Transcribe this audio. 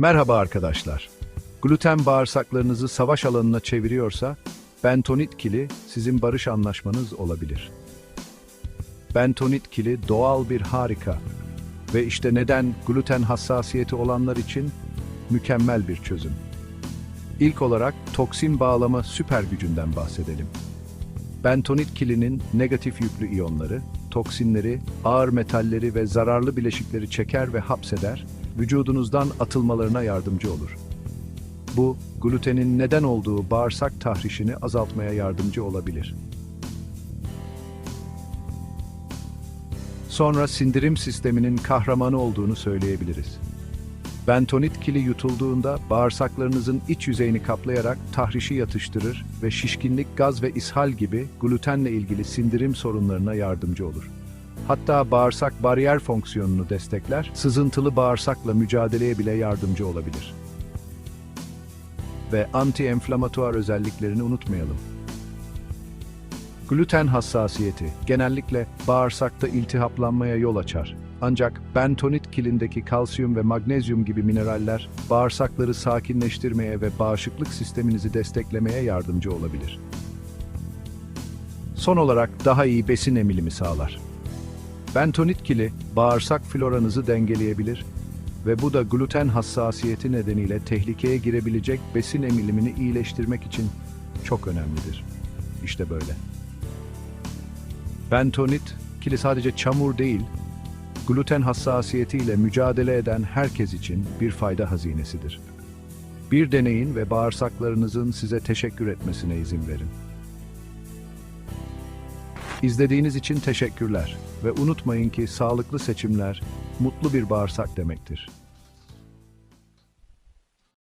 Merhaba arkadaşlar. Gluten bağırsaklarınızı savaş alanına çeviriyorsa, bentonit kili sizin barış anlaşmanız olabilir. Bentonit kili doğal bir harika ve işte neden gluten hassasiyeti olanlar için mükemmel bir çözüm. İlk olarak toksin bağlama süper gücünden bahsedelim. Bentonit kilinin negatif yüklü iyonları, toksinleri, ağır metalleri ve zararlı bileşikleri çeker ve hapseder, vücudunuzdan atılmalarına yardımcı olur. Bu, glutenin neden olduğu bağırsak tahrişini azaltmaya yardımcı olabilir. Sonra sindirim sisteminin kahramanı olduğunu söyleyebiliriz. Bentonit kili yutulduğunda bağırsaklarınızın iç yüzeyini kaplayarak tahrişi yatıştırır ve şişkinlik, gaz ve ishal gibi glutenle ilgili sindirim sorunlarına yardımcı olur. Hatta bağırsak bariyer fonksiyonunu destekler, sızıntılı bağırsakla mücadeleye bile yardımcı olabilir. Ve anti-enflamatuar özelliklerini unutmayalım. Gluten hassasiyeti genellikle bağırsakta iltihaplanmaya yol açar. Ancak bentonit kilindeki kalsiyum ve magnezyum gibi mineraller bağırsakları sakinleştirmeye ve bağışıklık sisteminizi desteklemeye yardımcı olabilir. Son olarak daha iyi besin emilimi sağlar. Bentonit kili bağırsak floranızı dengeleyebilir ve bu da gluten hassasiyeti nedeniyle tehlikeye girebilecek besin emilimini iyileştirmek için çok önemlidir. İşte böyle. Bentonit, kili sadece çamur değil, gluten hassasiyetiyle mücadele eden herkes için bir fayda hazinesidir. Bir deneyin ve bağırsaklarınızın size teşekkür etmesine izin verin. İzlediğiniz için teşekkürler ve unutmayın ki sağlıklı seçimler mutlu bir bağırsak demektir.